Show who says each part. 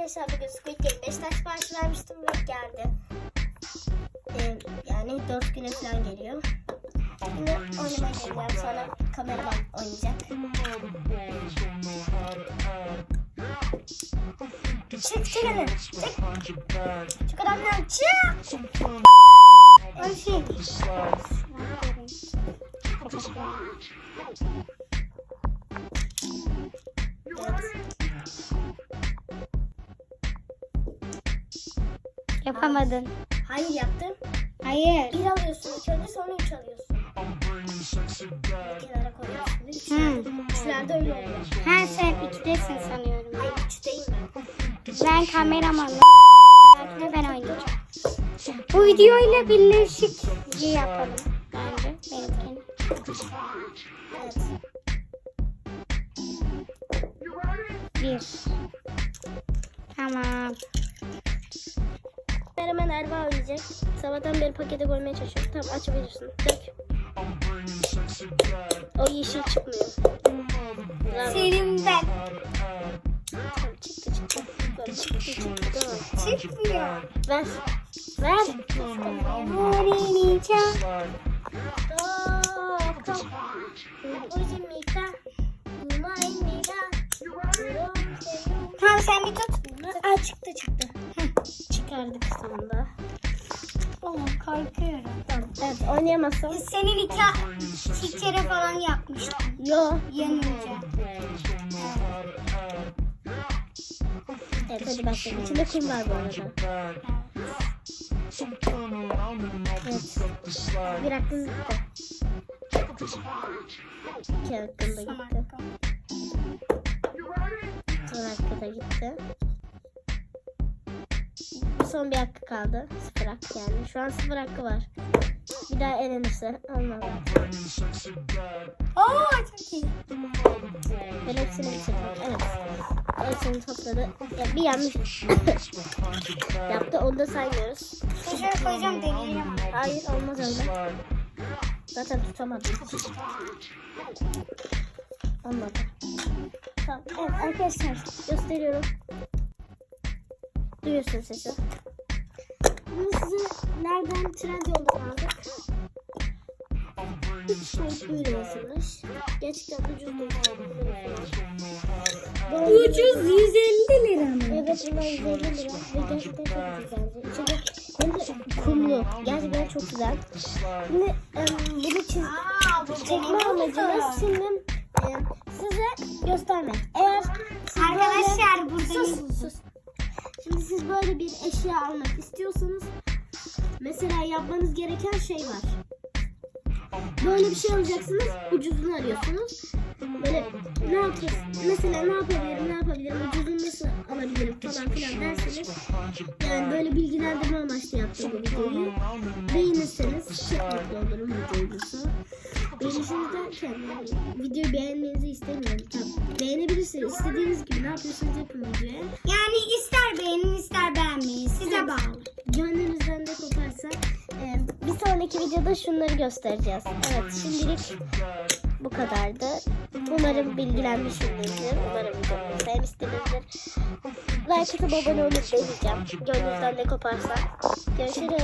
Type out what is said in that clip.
Speaker 1: Arkadaşlar bugün Squid Game 5 taş siparişi vermiştim ve geldi. Ee, yani 4 güne falan geliyor. Şimdi oynamaya geleceğim. Sonra kameraman oynayacak. Çık çık hadi. Çık. Çık adamdan çık. Ay şey.
Speaker 2: Yapamadın.
Speaker 1: Hayır yaptım.
Speaker 2: Hayır.
Speaker 1: Bir alıyorsun ilk önce sonra üç alıyorsun. Bir kenara koyuyorsun. Üç.
Speaker 2: Hı.
Speaker 1: Üçlerde öyle oluyor.
Speaker 2: Ha sen ikidesin sanıyorum.
Speaker 1: Hayır üçteyim ben.
Speaker 2: Ben kameramanım. Belki ben oynayacağım. Bu videoyla birleşik yapalım. Bence benimkini.
Speaker 1: Evet.
Speaker 2: Bir. Tamam.
Speaker 1: Hemen Erva oynayacak. Sabahtan beri pakete koymaya çalışıyorum. Tamam açabilirsin. Dök. O yeşil çıkmıyor. Bravo.
Speaker 2: Senin ben.
Speaker 1: Tamam, çıktı çıktı. Böyle çıktı çıktı. Tamam.
Speaker 2: Çıkmıyor.
Speaker 1: Ver. Ver. Uzimika. Numaymida.
Speaker 2: Tamam sen bir tut.
Speaker 1: Aa çıktı çıktı. Çıkardık sonunda.
Speaker 2: Oğlum korkuyorum.
Speaker 1: Tamam. Evet oynayamazsam.
Speaker 2: Senin iki, iki kere falan yapmıştım.
Speaker 1: Yo.
Speaker 2: Yanınca.
Speaker 1: Evet hadi başlayalım. İçinde kum var bu arada. Evet. Bir hakkım gitti. İki hakkım da
Speaker 2: Son
Speaker 1: gitti. Son hakkı da gitti. Son bir hakkı kaldı. Sıfır hakkı yani. Şu an sıfır hakkı var. Bir daha elenirse olmaz.
Speaker 2: Oo çok iyi.
Speaker 1: Ben hepsini bitirdim. Evet. Hepsini topladı. Ya bir yanlış yaptı. Onu da saymıyoruz.
Speaker 2: Şöyle koyacağım deneyeceğim.
Speaker 1: Hayır olmaz öyle. Zaten tutamadım. Olmadı. Tamam. Evet arkadaşlar gösteriyorum. Duyuyorsun sesi. Size nereden Trendyol'dan aldık. Üç boyutlu ürünmüş. Gerçekten ucuz değil.
Speaker 2: Ucuz 150 lira mı?
Speaker 1: Evet bunlar 150 lira ve gerçekten çok güzel. İçinde hem de kumlu. Gerçekten çok güzel. Şimdi em, bunu çiz çekme amacımız şimdi em, size göstermek. Eğer
Speaker 2: Arkadaşlar burada
Speaker 1: sus, sus. Şimdi siz böyle bir eşya almak istiyorsanız mesela yapmanız gereken şey var. Böyle bir şey alacaksınız, ucuzunu arıyorsunuz. Böyle ne yapıyorsun? Mesela ne yapabilirim, ne yapabilirim, ucuzunu nasıl alabilirim falan filan derseniz yani böyle bilgilendirme amaçlı yaptım bu videoyu. Beğenirseniz çok mutlu olurum videoyu Beğenirseniz derken videoyu beğenmenizi istemiyorum. Tamam. Beğenebilirsiniz. İstediğiniz gibi ne yapıyorsanız yapın videoya. Videoda şunları göstereceğiz. Evet şimdilik bu kadardı. Umarım bilgilenmişsinizdir. Umarım videomu sevmişsinizdir. Like atıp abone olup deneyeceğim. Gönlünüzden ne koparsa. Görüşürüz.